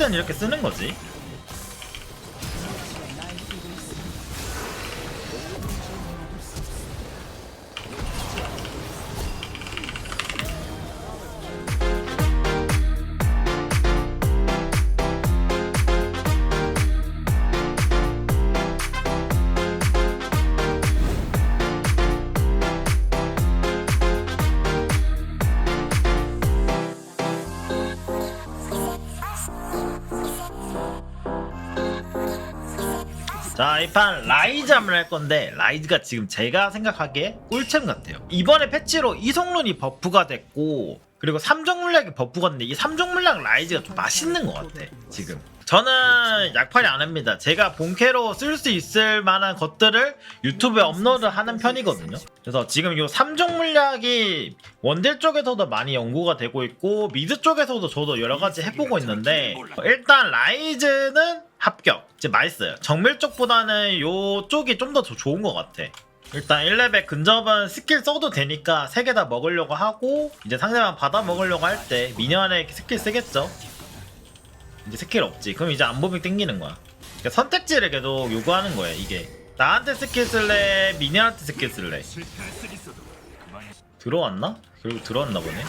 때는 이렇게 쓰는 거지. 자, 이 판 라이즈 한번 할 건데 라이즈가 지금 제가 생각하기에 꿀챔 같아요. 이번에 패치로 이성룬이 버프가 됐고 그리고 삼종 물약이 버프가 됐는데 이 삼종 물약 라이즈가 좀 맛있는 것 같아. 지금. 저는 약팔이 안 합니다. 제가 본캐로 쓸 수 있을 만한 것들을 유튜브에 업로드하는 편이거든요. 그래서 지금 이 삼종 물약이 원딜 쪽에서도 많이 연구가 되고 있고 미드 쪽에서도 저도 여러 가지 해보고 있는데 일단 라이즈는 합격. 이제 맛있어요. 정밀 쪽보다는 요 쪽이 좀 더 좋은 것 같아. 일단 1레벨 근접은 스킬 써도 되니까 3개 다 먹으려고 하고 이제 상대방 받아 먹으려고 할 때 미니언에 스킬 쓰겠죠. 이제 스킬 없지. 그럼 이제 안보빙 땡기는 거야. 그러니까 선택지를 계속 요구하는 거야 이게. 나한테 스킬 쓸래? 미니언한테 스킬 쓸래? 들어왔나? 결국 들어왔나 보네.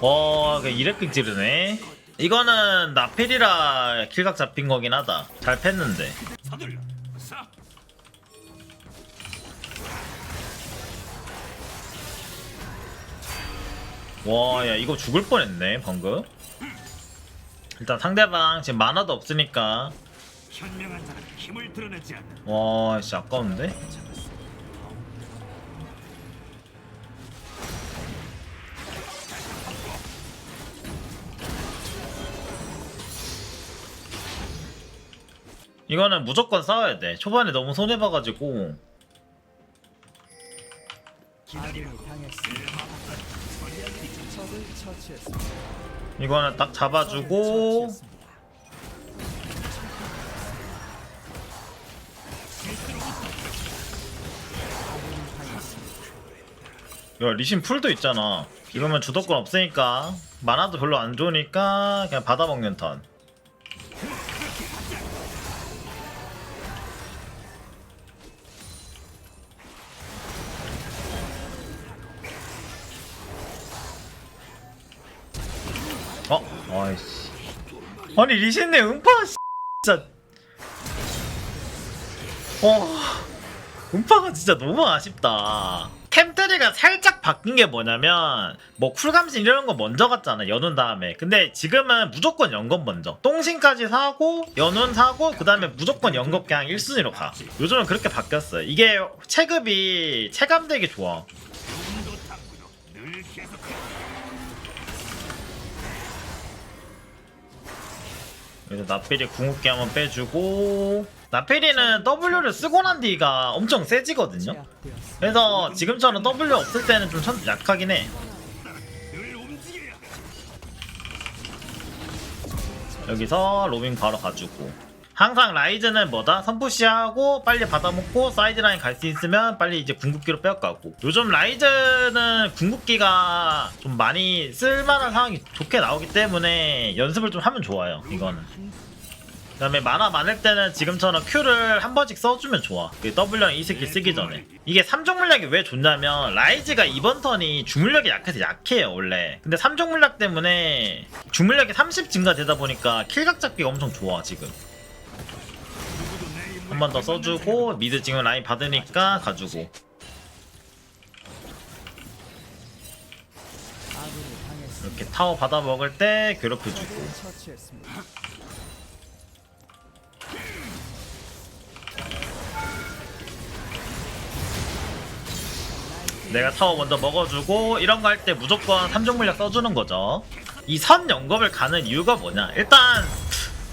와, 그 이래픽 지르네. 이거는 나필이라 킬각 잡힌 거긴 하다. 잘 팼는데. 와, 야, 이거 죽을 뻔했네, 방금. 일단 상대방 지금 만화도 없으니까. 와, 씨, 아까운데? 이거는 무조건 싸워야 돼. 초반에 너무 손해봐가지고. 이거는 딱 잡아주고. 야 리신 풀도 있잖아 이러면 주도권 없으니까 만화도 별로 안 좋으니까 그냥 받아먹는 턴 아이씨. 아니 리신네 음파 씨, 진짜. 와 음파가 진짜 너무 아쉽다. 템트리가 살짝 바뀐 게 뭐냐면 뭐 쿨감신 이런 거 먼저 갔잖아 연운 다음에. 근데 지금은 무조건 연금 먼저. 똥신까지 사고 연운 사고 그 다음에 무조건 연금 그냥 1순위로 가. 요즘은 그렇게 바뀌었어요. 이게 체급이 체감되게 좋아 그래서 나필이 궁극기 한번 빼주고 나필이는 W를 쓰고 난 뒤가 엄청 세지거든요. 그래서 지금처럼 W 없을 때는 좀 천- 약하긴 해. 여기서 로밍 바로 가주고 항상 라이즈는 뭐다? 선푸시하고 빨리 받아먹고 사이드라인 갈 수 있으면 빨리 이제 궁극기로 빼앗가고. 요즘 라이즈는 궁극기가 좀 많이 쓸만한 상황이 좋게 나오기 때문에 연습을 좀 하면 좋아요 이거는. 그 다음에 만화 많을 때는 지금처럼 Q를 한 번씩 써주면 좋아. 그 W랑 이 스킬 쓰기 전에. 이게 3종 물약이 왜 좋냐면 라이즈가 이번 턴이 주물력이 약해서 약해요 원래. 근데 3종 물약 때문에 주물력이 30 증가되다 보니까 킬각 잡기가 엄청 좋아 지금 한 번 더 써주고 미드 지금 라인 받으니까 가주고. 이렇게 타워 받아 먹을 때 괴롭혀주고. 내가 타워 먼저 먹어주고 이런 거 할 때 무조건 3종 물약 써주는 거죠. 이선 연겁을 가는 이유가 뭐냐? 일단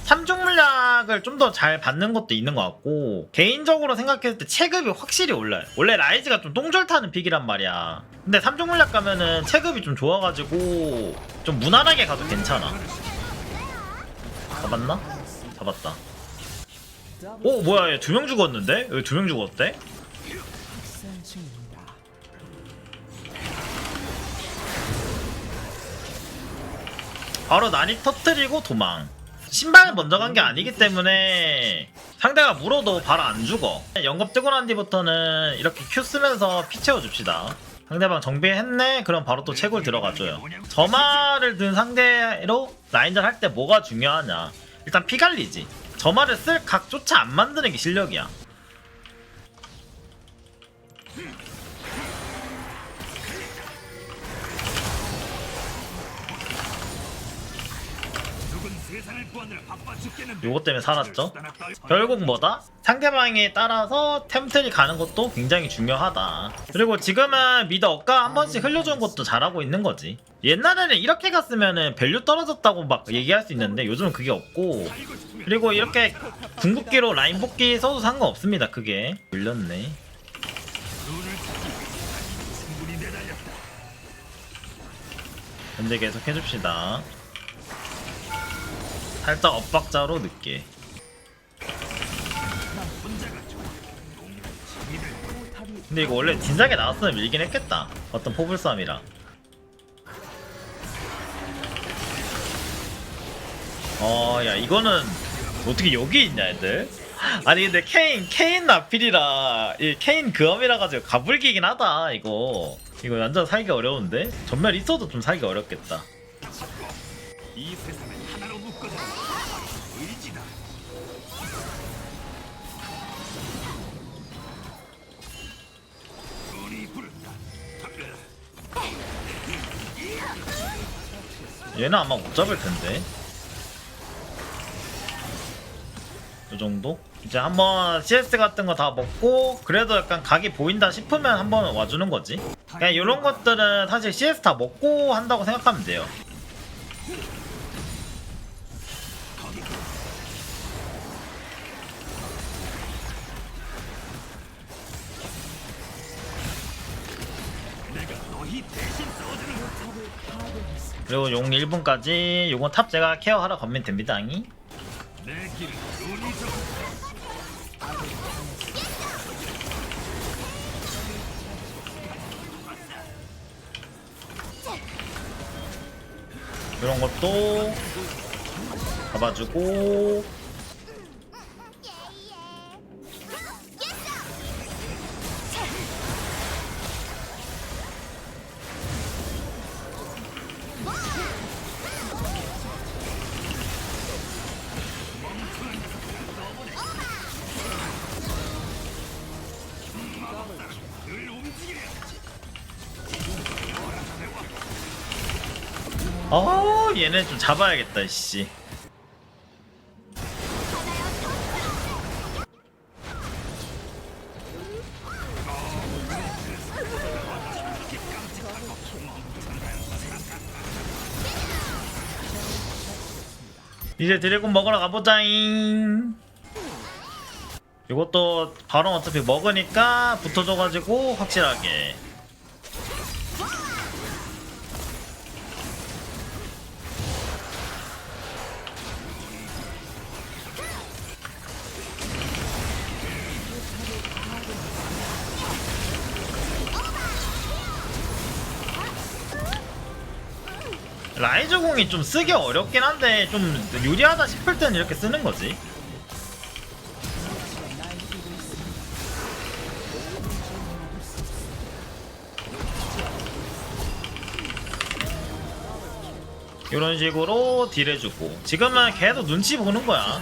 3종 물약을 좀 더 잘 받는 것도 있는 것 같고 개인적으로 생각했을 때 체급이 확실히 올라요 원래 라이즈가 좀 똥절 타는 픽이란 말이야 근데 3종 물약 가면은 체급이 좀 좋아가지고 좀 무난하게 가도 괜찮아 잡았나? 잡았다 오 뭐야 얘 두 명 죽었는데? 왜 두 명 죽었대? 바로 난이 터뜨리고 도망 신발 먼저 간 게 아니기 때문에 상대가 물어도 바로 안 죽어. 영겁 뜨고 난 뒤부터는 이렇게 큐 쓰면서 피 채워줍시다. 상대방 정비했네? 그럼 바로 또 채굴 들어가줘요. 점화를 든 상대로 라인전 할 때 뭐가 중요하냐. 일단 피 관리지. 점화를 쓸 각조차 안 만드는 게 실력이야 요것 때문에 살았죠 결국 뭐다? 상대방에 따라서 템틀이 가는 것도 굉장히 중요하다. 그리고 지금은 미드 억가 한 번씩 흘려주는 것도 잘하고 있는 거지. 옛날에는 이렇게 갔으면은 밸류 떨어졌다고 막 얘기할 수 있는데 요즘은 그게 없고 그리고 이렇게 궁극기로 라인 복귀 써도 상관없습니다. 그게 물렸네. 현재 계속 해줍시다. 살짝 엇박자로 늦게. 근데 이거 원래 진작에 나왔으면 밀긴 했겠다. 어떤 포불싸움이라. 어, 야, 이거는 어떻게 여기 있냐, 애들? 아니, 근데 케인, 케인 나필이라, 이 케인 그엄이라 가지고 가불기긴 하다, 이거. 이거 완전 살기 어려운데? 전멸 있어도 좀 살기 어렵겠다. 이 세상을 하나로 묶어서 의지다. 눈이 부른다. 얘는 아마 못 잡을 텐데. 이 정도? 이제 한번 CS 같은 거 다 먹고 그래도 약간 각이 보인다 싶으면 한번 와주는 거지. 그냥 이런 것들은 사실 CS 다 먹고 한다고 생각하면 돼요. 그리고 용 1분까지 요건 탑 제가 케어하러 가면 됩니다. 져. 이런 것도 잡아주고 아 얘네 좀 잡아야겠다 씨. 이제 드래곤 먹으러 가보자잉. 이것도 바로 어차피 먹으니까 붙어줘가지고 확실하게. 라이즈 공이 좀 쓰기 어렵긴 한데 좀 유리하다 싶을 때는 이렇게 쓰는 거지. 이런 식으로 딜해주고 지금은 계속 눈치 보는 거야.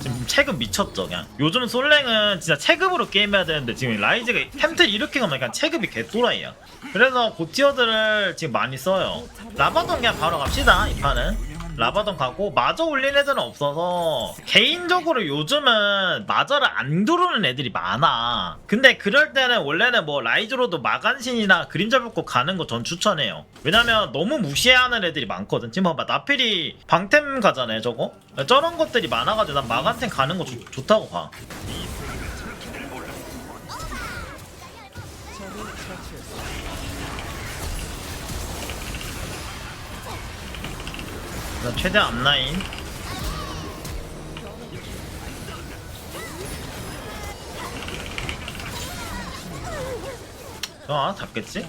지금 체급 미쳤죠 그냥. 요즘 솔랭은 진짜 체급으로 게임해야 되는데 지금 라이즈가 템틀 이렇게 가면 그냥 체급이 개또라이야. 그래서 고티어들을 지금 많이 써요. 라바돈 그냥 바로 갑시다 이 판은 라바돈 가고 마저 올린 애들은 없어서 개인적으로 요즘은 마저를 안 두르는 애들이 많아. 근데 그럴 때는 원래는 뭐 라이즈로도 마간신이나 그림자 붓고 가는 거 전 추천해요. 왜냐면 너무 무시해하는 애들이 많거든. 지금 봐봐. 나필이 방템 가잖아요 저거? 저런 것들이 많아가지고 난 마간템 가는 거 좋- 좋다고 봐 나 최대한 앞라인 아 잡겠지?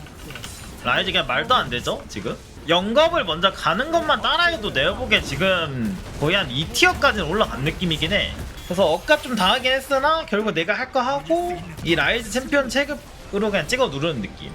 라이즈 그냥 말도 안 되죠 지금? 영겁을 먼저 가는 것만 따라해도 보기에 지금 거의 한 2티어까지는 올라간 느낌이긴 해 그래서 억압 좀 당하긴 했으나 결국 내가 할 거 하고 이 라이즈 챔피언 체급으로 그냥 찍어 누르는 느낌